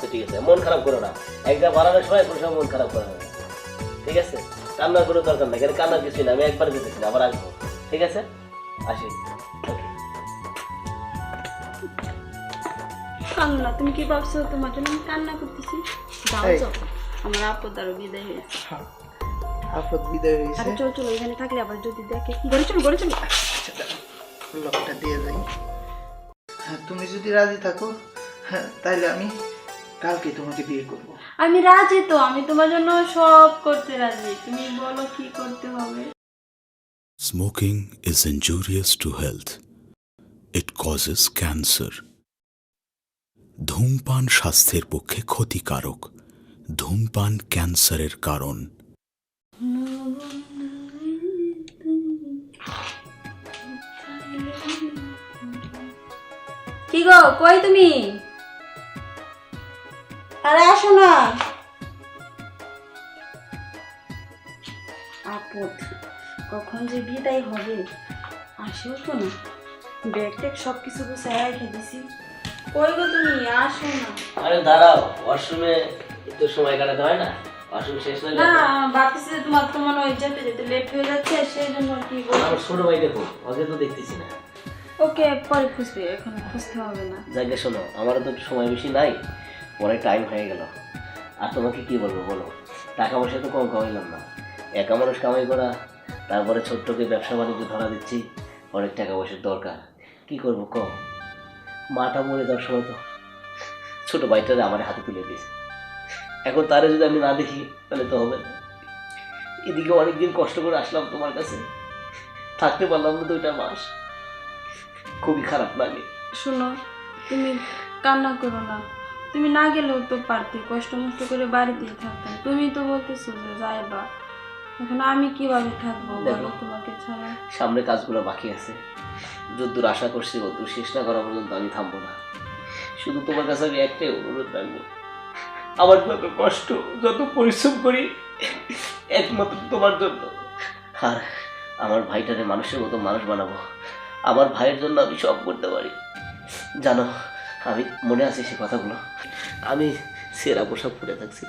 আচ্ছা ঠিক আছে। মন খারাপ করো না। একবার বাড়ানোর সময় কোনো সময় মন খারাপ করা হবে না। ঠিক আছে? কান্নার কোনো দরকার নেই কান্নার কিছুই না আমি একবার যেতেছি না আবার আসব। ঠিক আছে? আসি। কান্না তুমি কি ভাবছ তোমার জন্য আমি কান্না করতেছি? যাও যাও। আমার আপদ আরও বিদায় হয়েছে আপদ বিদায় হয়েছে আরে চলো চলো এখানে থাকলে আবার যদি দেখে। গড়ে চলো গড়ে চলো। আচ্ছা, লকটা দিয়ে যাই। হ্যাঁ তুমি যদি রাজি থাকো হ্যাঁ তাহলে আমি কালকে তোমাকে বিয়ে করব। আমি রাজি তো আমি তোমার জন্য সব করতে রাজি। তুমি বলো কি করতে হবে? Smoking is injurious to health. It causes cancer. ধূমপান স্বাস্থ্যের পক্ষে ক্ষতিকারক। ধূমপান ক্যান্সারের কারণ। কি গো কই তুমি? আরে আসো না। আপদ কখন যে বিদায় হবে আসেও তো না। ব্যাগ ট্যাগ সব কিছু রেখে দিছি। কই গো তুমি? আসো না। আরে দাঁড়াও ওয়াশরুমে একটু সময় কাটাতে হয় না? ওয়াশরুম শেষ হয়ে না ভাবতেছি যে তোমার তো মনে হয় যেতে যেতে লেট হয়ে যাচ্ছে সেই জন্য কি বলব। আমার ছোট ভাই দেখো ওকে তো দেখতেছি না। ওকে পরে খুঁজবে এখন খুঁজতে হবে না। যাকে শোনো আমারও তো সময় বেশি নাই। অনেক টাইম হয়ে গেল। আর তোমাকে কি বলব বলো? টাকা পয়সা তো কম কামাইলাম না। একা মানুষ কামাই করা, তারপরে ছোট্টকে ব্যবসা বাণিজ্য ধরা দিচ্ছি, অনেক টাকা পয়সার দরকার। কি করব কম মাটা মরে যাওয়ার সময় তো। ছোট ভাইটারে আমার হাতে তুলে দিয়েছে এখন তারে যদি আমি না দেখি, তাহলে তো হবে না। এদিকে অনেকদিন কষ্ট করে আসলাম তোমার কাছে। থাকতে পারলাম না দুইটা মাস। খুবই খারাপ লাগে। শোনো, তুমি কান্না করো না। তুমি না গেলেও তো পারতে কষ্ট মষ্ট করে বাড়িতেই থাকতাম। তুমি তো বলতেছো যে যাইবা। এখন আমি কীভাবে থাকব দেখো। তোমাকে ছাড়া? সামনে কাজগুলো বাকি আছে। যদ্দূর আশা করছি কদ্দূর শেষ না করা পর্যন্ত আমি থামবো না। শুধু তোমার কাছে আমি একটাই অনুরোধ রাখব। আমার যত কষ্ট যত পরিশ্রম করি একমাত্র তোমার জন্য। আর আমার ভাইটারে মানুষের মতো মানুষ বানাবো। আমার ভাইয়ের জন্য আমি সব করতে পারি। জানো আমি মনে আছে সে কথাগুলো। আমি সেরা পোশাক পরে থাকছি।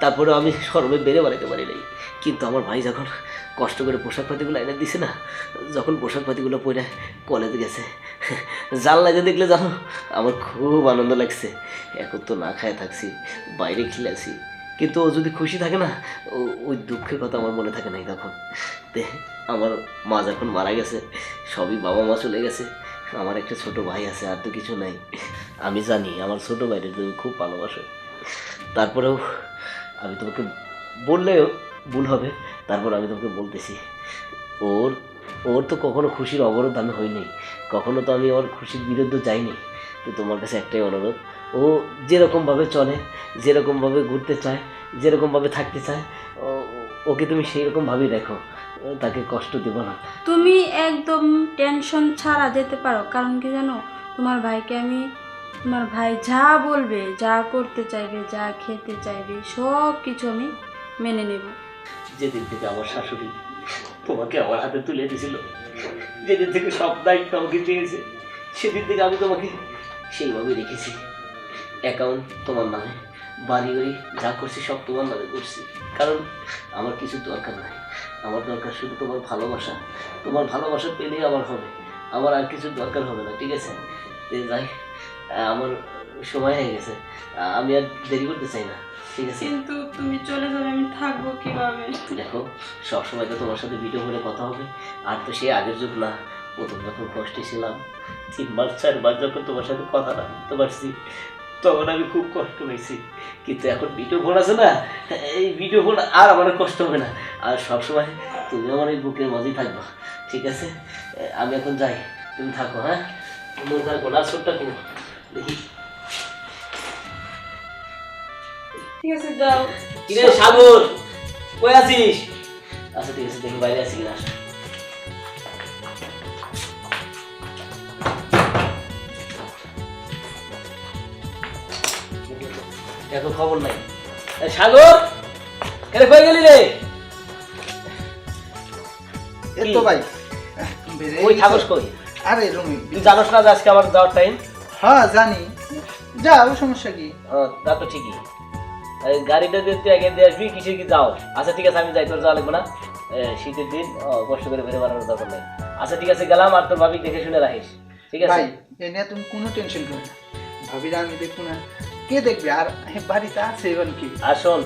তারপরে আমি শরমে বেড়ে বাড়াতে পারি নাই। কিন্তু আমার ভাই যখন কষ্ট করে পোশাক পাতিগুলো এনে দিছে না, যখন পোশাক পাতিগুলো পরে কলেজে গেছে জানলাতে দেখলে জানো, আমার খুব আনন্দ লাগছে। এখন তো না খায় থাকছি, বাইরে খেলেছি কিন্তু ও যদি খুশি থাকে না ওই দুঃখের কথা আমার মনে থাকে নাই তখন। আমার মা যখন মারা গেছে, সবই বাবা মা চলে গেছে। আমার একটা ছোট ভাই আছে, আর তো কিছু নাই। আমি জানি, আমার ছোট ভাইটা তুমি খুব ভালোবাসো। তারপরেও আমি তোমাকে বললেও ভুল হবে, তারপর আমি তোমাকে বলতেছি। ওর ওর তো কখনো খুশির অবরোধ আমি হইনি। কখনো তো আমি ওর খুশির বিরুদ্ধে যাইনি। তো তোমার কাছে একটাই অনুরোধ, ও যেরকমভাবে চলে, যেরকমভাবে ঘুরতে চায়, যেরকমভাবে থাকতে চায় ওকে তুমি সেই রকমভাবেই দেখো। তাকে কষ্ট দেবো না। তুমি একদম টেনশন ছাড়া যেতে পারো কারণ কি জানো? তোমার ভাইকে আমি তোমার ভাই যা বলবে যা করতে চাইবে যা খেতে চাইবে সব কিছু আমি মেনে নেব। যেদিন থেকে আমার শাশুড়ি তোমাকে আমার হাতে তুলে দিয়েছিল যেদিন থেকে সব দায়িত্ব আমাকে দিয়েছে সেদিন থেকে আমি তোমাকে সেইভাবে রেখেছি। অ্যাকাউন্ট তোমার নামে বাড়ি বাড়ি যা করছি সব তোমার নামে করছি কারণ আমার কিছু দরকার নাই। আমার দরকার শুধু তোমার ভালোবাসা। তোমার ভালোবাসা পেলেই আমার হবে। আমার আর কিছু দরকার হবে না ঠিক আছে? যাই। আমার সময় হয়ে গেছে। আমি আর দেরি করতে চাই না ঠিক আছে? কিন্তু তুমি চলে যাবে আমি থাকব কীভাবে? দেখো সবসময় তো তোমার সাথে ভিডিও করে কথা হবে। আর তো সে আগের যুগ না। প্রথম যখন কষ্টে ছিলাম তিনবার চারবার যখন তোমার সাথে কথা না বলতে পারছি তখন আমি খুব কষ্ট হয়েছি কিন্তু এখন ভিডিও ফোন আছে না এই ভিডিও ফোন আর আমার কষ্ট হবে না। আর সবসময় তুমি আমার এই বুকের মাঝেই থাকবা ঠিক আছে? আমি এখন যাই তুমি থাকো হ্যাঁ? মনে থাকো না ছোট্ট তুমি দেখি। ঠিক আছে যাও। কিরে সাগর কই আছিস? আচ্ছা ঠিক আছে দেখি বাইরে আছি কিনা। এত খবর নাই। সাগর কেন কই গেলি রে? ভাই ওই। থাকস কই? আরে রুমি তুই জানোস না আজকে আমার যাওয়ার টাইম হ্যাঁ জানি। যাও সমস্যা কি? তা তো ঠিকই। গাড়িটা দিয়ে তুই আগে দিয়ে আসবি কিসে কি যাও? আচ্ছা ঠিক আছে আমি যাই তোর যাওয়া লাগবে না। শীতের দিন কষ্ট করে বেরো বাড়ানোর দরকার নেই। আচ্ছা ঠিক আছে গেলাম আর তোর ভাবি দেখে শুনে রাখিস। ঠিক আছে? ভাই এ নিয়ে তুমি কোনো টেনশন করো না। ভাবিরা আমি দেখব না। কে দেখবে? আর বাড়িতে আছে এবার কি? আর শোন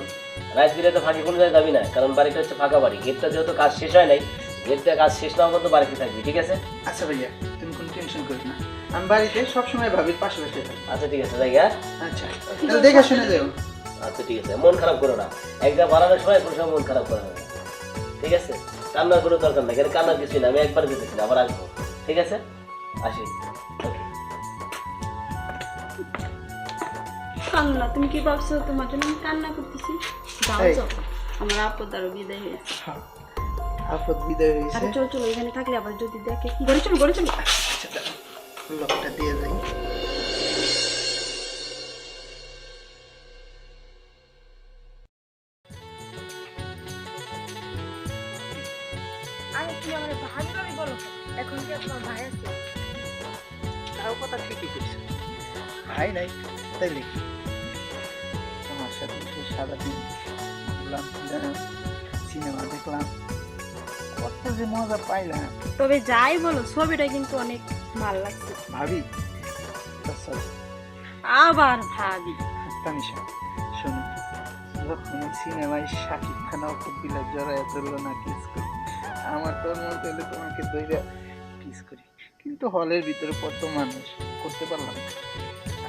রাত বিরাতে ফাঁকি কোনো জায়গায় যাবি না কারণ বাড়িটা হচ্ছে ফাঁকা বাড়ি। গেটটা যেহেতু কাজ শেষ হয় নাই গেটটা কাজ শেষ না পর্যন্ত বাড়িতে থাকবি ঠিক আছে? আচ্ছা ভাইয়া তুমি কোনো টেনশন করো না। আমি বাড়িতে সবসময় ভাবির পাশে থাকি। আচ্ছা ঠিক আছে জায়গা আচ্ছা তাহলে দেখে শুনে যাও। আচ্ছা ঠিক আছে মন খারাপ করো না। একদম বাড়ানোর সময় কোনো সময় মন খারাপ করা না। ঠিক আছে? কান্নার কোনো দরকার নেই কারণ কান্নার কিছুই না আমি একবার যেতেছি না আবার আসব। ঠিক আছে? আসি। ওকে কান্না তুমি কি ভাবছ তোমার জন্য আমি কান্না করতেছি? যাও যাও আমার আপদ আরও বিদায় হয়েছে। আপদ বিদায় হয়েছে। আরে চলো চলো এখানে থাকলে আবার যদি দেখে গড়ে চলো গড়ে চলো। আচ্ছা লকটা দিয়ে যাই। আরে তুমি আমার ভাবি ভাবি বলো এখন কি তোমার ভাই আছে? তাও কথা ঠিকই কইছো। ভাই নাই সাথে সে সারাদিন ঘুরলাম ফিরলাম সিনেমা দেখলাম। কত যে মজা পাইলাম। তবে যাই বলো ছবিটা কিন্তু অনেক ভালো লাগছে। ভাবি? আবার ভাবি। তানিশা শোনো যখন সিনেমায় শাকিব খান অকুব বিলাস জড়ায় ধরলো না কিস করি আমার তো মনে হলো তোমাকে দইরা কিস করি। কিন্তু হলের ভিতরে কত মানুষ করতে পারলাম।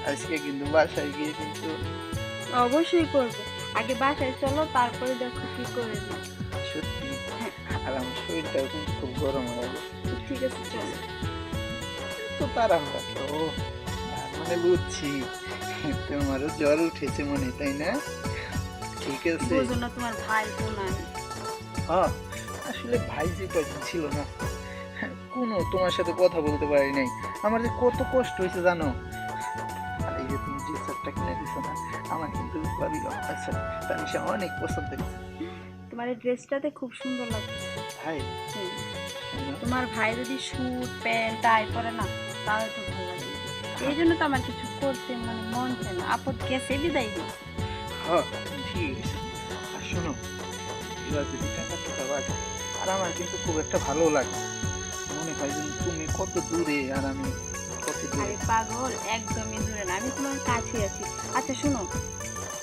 আজকে কিন্তু বাসায় গিয়ে কিন্তু অবশ্যই করব। আগে বাসায় চলো তারপরে দেখো কি করে দিই। সত্যি? আর আমার শরীরটাও কিন্তু খুব গরম হয়ে গেছে। ঠিক আছে চলো। তো তাড়াহুড়া ও তার মানে বুঝছি। তোমারও জ্বর উঠেছে মনে তাই না? ঠিক আছে। বুঝো না তোমার ভাই বোন হ্যাঁ আসলে ভাই যে কয়দিন ছিল না কোনো তোমার সাথে কথা বলতে পারি নাই। আমার যে কত কষ্ট হয়েছে জানো? যে তুমি যে শার্টটা কিনে দিছো না আমার কিন্তু ভাবি আচ্ছা তানিশা অনেক পছন্দ হয়েছে তোমার এই ড্রেসটাতে খুব সুন্দর লাগছে ভাই শোনো, তোমার ভাই যদি স্যুট প্যান্ট টাই পরে না তাহলে তো ভালো লাগে। এই জন্য তো আমার কিছু করতে মানে মন চায় না। আপদ গেছে বিদায় দিই হ্যাঁ ঠিক আছে। আর শোনো এবার যদি টাকা টাকা বাড়ে আর আমার কিন্তু খুব একটা ভালো লাগে মনে হয় তুমি কত দূরে আর আমি আরে পাগল একদমই দূরে না। আমি তোমার কাছে আছি। আচ্ছা শোনো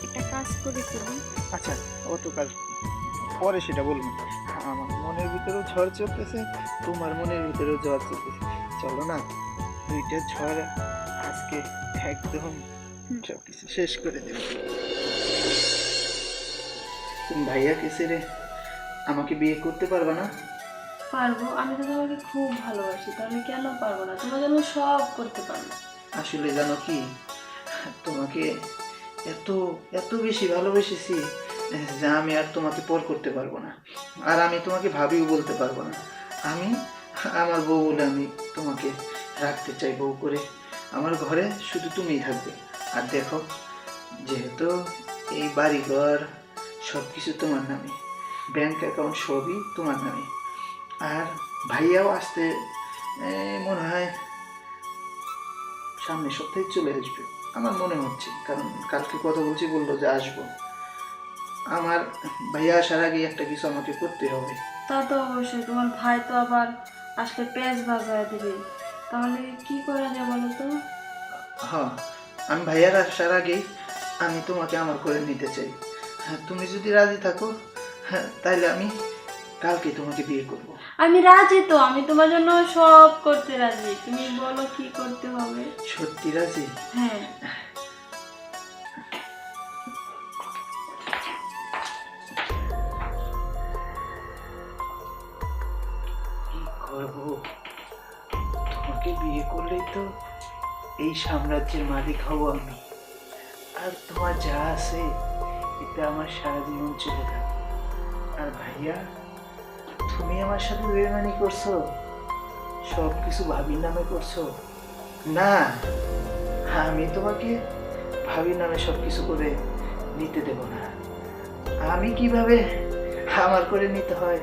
একটা কাজ করেছিলাম আচ্ছা অত কাজ পরে সেটা বলব আমার মনের ভিতরেও ঝড় চলতেছে তোমার মনের ভিতরেও ঝড় চলতেছে। চলো না দুইটা ঝড় আজকে একদম সব কিছু শেষ করে দেব। তুমি ভাইয়া কেসে রে আমাকে বিয়ে করতে পারবে না? পারব, আমি তো তোমাকে খুব ভালোবাসি তাহলে কেন পারব না? তোমার জন্য সব করতে পারব আসলে জানো কি? তোমাকে এত এত বেশি ভালোবেসেছি যে আমি আর তোমাকে পর করতে পারব না। আর আমি তোমাকে ভাবিও বলতে পারব না। আমি, আমার বউ বলে আমি তোমাকে রাখতে চাই বউ করে। আমার ঘরে শুধু তুমিই থাকবে। আর দেখো, যেহেতু এই বাড়িঘর সব কিছু তোমার নামে, ব্যাংক অ্যাকাউন্ট সবই তোমার নামে। আর ভাইয়াও আসতে মনে হয় সামনের সপ্তাহে চলে আসবে আমার মনে হচ্ছে। কারণ কালকে কথা বলছি বলল যে আসব। আমার ভাইয়া আসার আগে একটা কিছু আমাকে করতে হবে। তা তো অবশ্যই তোমার ভাই তো আবার আসলে পেঁয়াজ বাজায় দেবে। তাহলে কি করা যায় বলো তো? হ্যাঁ আমি ভাইয়ার আসার আগেই আমি তোমাকে আমার করে নিতে চাই। হ্যাঁ তুমি যদি রাজি থাকো হ্যাঁ তাহলে আমি কালকে তোমাকে বিয়ে করব। আমি রাজি তো আমি তোমার জন্য সব করতে রাজি। তুমি বলো কি করতে হবে? সত্যি রাজি? হ্যাঁ। তোমাকে বিয়ে করলেই তো এই সাম্রাজ্যের মালিক হব আমি। আর তোমার যা আছে এতে আমার সারা জীবন চলে যাবে। আর ভাইয়া? তুমি আমার সাথে বেমানি করছ? সব কিছু ভাবির নামে করছ? না, আমি তোমাকে ভাবির নামে সব কিছু করে নিতে দেব না। আমি কীভাবে আমার করে নিতে হয়,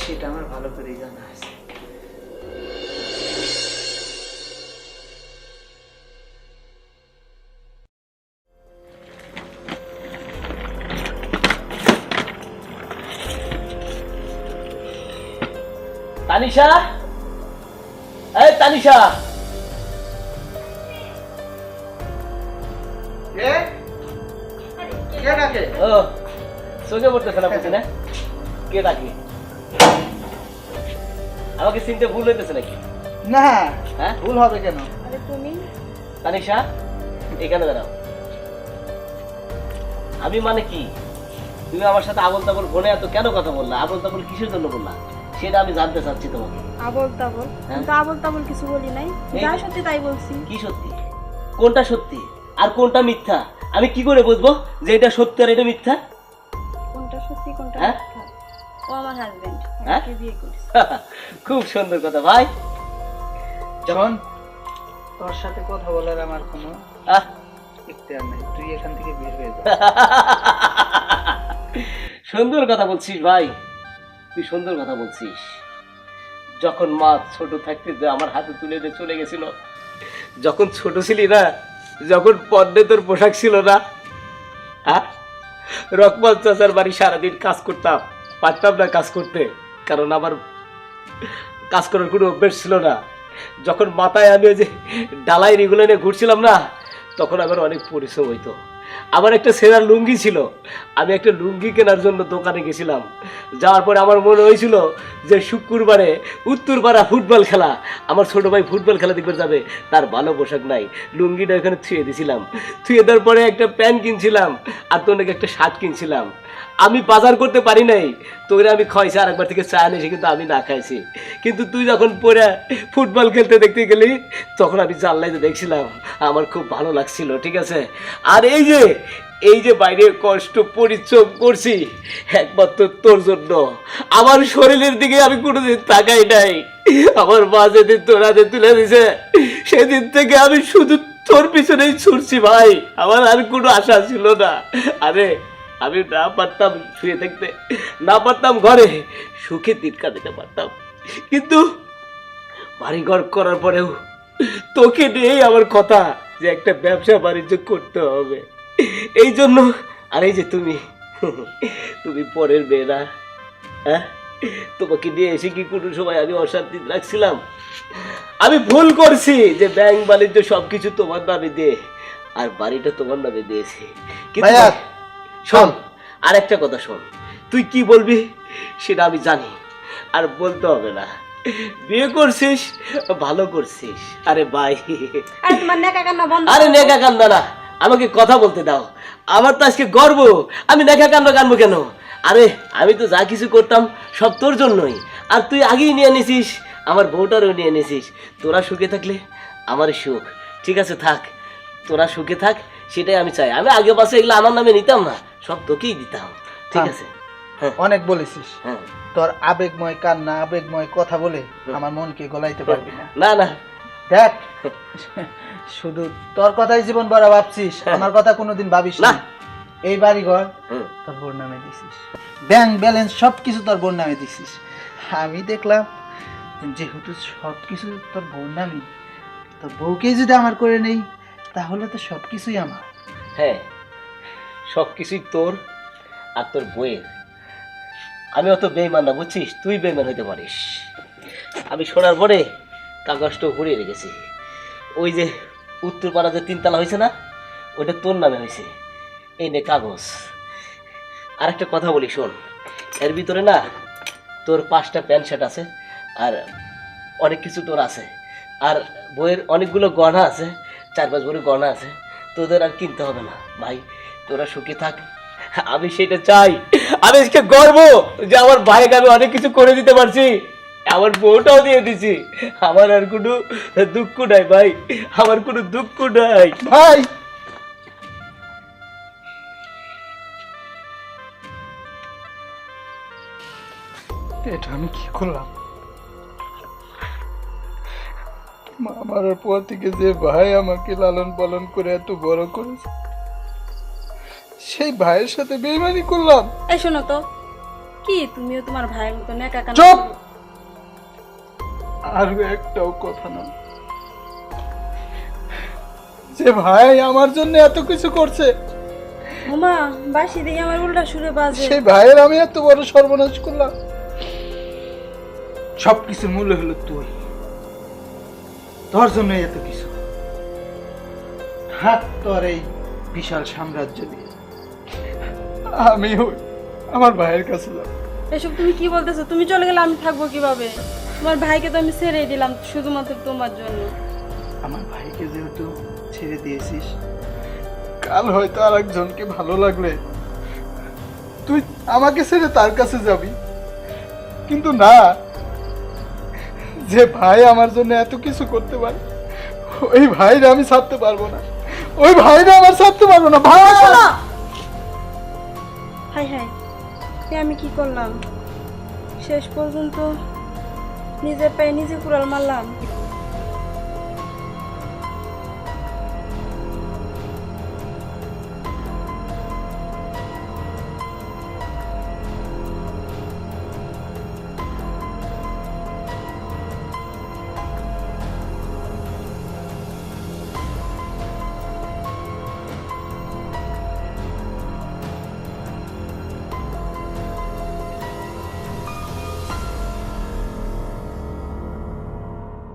সেটা আমার ভালো করেই জানা আছে। তানিশা? এই তানিশা! কে? কে ডাকে? ও সোজা পড়তেছে না বুঝি না? কে ডাকে? আমাকে চিনতে ভুল হইতেছে নাকি? না। হ্যাঁ? ভুল হবে কেন? আরে তুমি? তানিশা এখানে দাঁড়াও। আমি মানে কি? তুমি আমার সাথে আবল তাবল ফোনে এত কেন কথা বললা? আবল তাবল কিসের জন্য বললা? সেটা আমি জানতে চাচ্ছি তোমাকে। আবল তাবল? কিন্তু আবল তাবল কিছু বলি নাই। যা সত্যি তাই বলছি। কি সত্যি? কোনটা সত্যি? আর কোনটা মিথ্যা? আমি কি করে বুঝব যে এটা সত্যি আর এটা মিথ্যা? কোনটা সত্যি কোনটা হ্যাঁ? মিথ্যা? ও আমার হাজবেন্ড হ্যাঁ? আমাকে বিয়ে করেছে। খুব সুন্দর কথা ভাই। যখন তোর সাথে কথা বলার আমার কোনো আহ, ইখতিয়ার নাই তুই এখান থেকে বের হয়ে যা। সুন্দর কথা বলছিস ভাই। তুই সুন্দর কথা বলছিস। যখন মা ছোট থাকতে যে আমার হাতে তুলে দিয়ে চলে গেছিল, যখন ছোট ছিলি না, যখন পদ্মে তোর পোশাক ছিল না হ্যাঁ? রকমাল চাচার বাড়ি সারাদিন কাজ করতাম, পারতাম না কাজ করতে, কারণ আমার কাজ করার কোনো অভ্যেস ছিল না। যখন মাথায় আমি ওই যে ডালাই রেগুলো নিয়ে ঘুরছিলাম না, তখন আমার অনেক পরিশ্রম হইতো। আমার একটা সেরার লুঙ্গি ছিল। আমি একটা লুঙ্গি কেনার জন্য দোকানে গেছিলাম। যাওয়ার পরে আমার মনে হয়েছিল যে শুক্রবারে উত্তরপাড়া ফুটবল খেলা। আমার ছোট ভাই ফুটবল খেলা দেখতে যাবে, তার ভালো পোশাক নাই। লুঙ্গিটা ওখানে থুয়ে দিয়েছিলাম থুয়ে দেওয়ার পরে একটা প্যান্ট কিনছিলাম আর তোর নাকি একটা শার্ট কিনছিলাম। আমি বাজার করতে পারি নাই। তোরে আমি খাইছি আর একবার থেকে চা এনেছি কিন্তু আমি না খাইছি। কিন্তু তুই যখন পরে ফুটবল খেলতে দেখতে গেলি, তখন আমি জানলাইতে দেখছিলাম, আমার খুব ভালো লাগছিল, ঠিক আছে? আর এই যে এই যে বাইরে কষ্ট পরিশ্রম করছি, একমাত্র তোর জন্য। আমার শরীরের দিকে আমি কোনোদিন তাকাই নাই। আমার মা যেদিন তোরাতে তুলে দিছে, সেদিন থেকে আমি শুধু তোর পিছনেই ছুটছি ভাই। আমার আর কোনো আশা ছিল না। আরে, আমি না পারতাম শুয়ে থাকতে, না পারতাম ঘরে, সুখে দিন কাটাতে পারতাম। কিন্তু বাড়িঘর করার পরেও তোকে নিয়েই আমার কথা যে একটা ব্যবসা বাণিজ্য করতে হবে। এই জন্য আর এই যে তুমি তুমি পরের মেয়ে না হ্যাঁ? তোমাকে নিয়ে এসে কি কোনো সময় আমি অশান্তি রাখছিলাম আমি ভুল করছি যে ব্যাংক বাণিজ্য সবকিছু তোমার নামে দিয়ে আর বাড়িটা তোমার নামে দিয়েছি। কিন্তু শোন আর একটা কথা শোন। তুই কি বলবি সেটা আমি জানি আর বলতে হবে না। বিয়ে করছিস ভালো করছিস। আরে ভাই আরে তোমার নেকা কান্না বন্ধ আরে নেকা কান্দা না। আমাকে কথা বলতে দাও। আমার তো আজকে গর্ব। আমি নেকা কান্না কানবো কেন? আরে আমি তো যা কিছু করতাম সব তোর জন্যই। আর তুই আগেই নিয়ে নিছিস আমার বউটারও নিয়ে নিছিস। তোরা সুখে থাকলে আমার সুখ। ঠিক আছে থাক। তোরা সুখে থাক সেটাই আমি চাই। আমি আগে পাশে এগুলো আমার নামে নিতাম না সব তোকেই দিতাম। ঠিক আছে? হ্যাঁ। অনেক বলেছিস। হ্যাঁ। তোর আবেগময় কান্না আবেগময় কথা বলে আমার মনকে গলাইতে পারবি না। না না। দেখ শুধু তোর কথাই জীবন বড় ভাবছিস আমার কথা কোনোদিন ভাবিস না। না। এই বাড়ি ঘর তোর বোন নামে দিছিস। ব্যাংক ব্যালেন্স সব কিছু তোর বোন নামে দিছিস। আমি দেখলাম যেহেতু সব কিছু তোর বোন নামে তোর বউকে যদি আমার করে নেই তাহলে তো সব কিছুই আমার। হ্যাঁ সব কিছুই তোর আর তোর বইয়ের আমি অত বেইমান না বুঝছিস? তুই বেইমান হইতে পারিস। আমি শোনার পরে কাগজটা ঘুরিয়ে রেখেছি ওই যে উত্তরপাড়া যে তিনতলা হয়েছে না, ওইটা তোর নামে হয়েছে এই নে কাগজ। আর একটা কথা বলি, শোন। এর ভিতরে না তোর পাঁচটা প্যান্ট শার্ট আছে আর অনেক কিছু তোর আছে। আর বইয়ের অনেকগুলো গহনা আছে, চার পাঁচ ভরি গহনা আছে। তোদের আর কিনতে হবে না। ভাই, তোরা সুখে থাক। আমি সেটা চাই। আমি আজকে গর্ব যে আমার ভাইকে আমি অনেক কিছু করে দিতে পারছি। আমার বউটাও দিয়ে দিছি। আমার আর কোনো দুঃখ নাই ভাই। আমার কোনো দুঃখ নাই। ভাই! এটা আমি কি করলাম? মা মারার পর থেকে যে ভাই আমাকে লালন পালন করে এত বড় করেছে সেই ভাইয়ের সাথে বেইমানি করলাম। এই শোনো তো কি তুমিও তোমার ভাইয়ের মতো একা কান্না চুপ! আর একটাও কথা না। যে ভাই আমার জন্য এত কিছু করছে ওমা বাসি দিয়ে আমার উল্টা সুরে বাজে। সেই ভাইয়ের আমি এত বড় সর্বনাশ করলাম। সব হলো তুই। তোর জন্য এত কিছু। হাত তোর এই বিশাল সাম্রাজ্য দিয়ে। আমি আমার ভাইয়ের কাছে যাব। এসব তুমি কি বলতেছো? তুমি চলে গেলে আমি থাকব কীভাবে? তোমার ভাইকে তো আমি ছেড়ে দিলাম শুধুমাত্র তোমার জন্য। আমার ভাইকে যেহেতু ছেড়ে দিয়েছিস কাল হয়তো আর একজনকে ভালো লাগলে তুই আমাকে ছেড়ে তার কাছে যাবি। কিন্তু না যে ভাই আমার জন্য এত কিছু করতে পারে ওই ভাইরা আমি ছাড়তে পারব না। ওই ভাইরা আমার ছাড়তে পারব না ভাই! হাই হাই আমি কি করলাম? শেষ পর্যন্ত নিজের পায়ে নিজে কুড়াল মারলাম।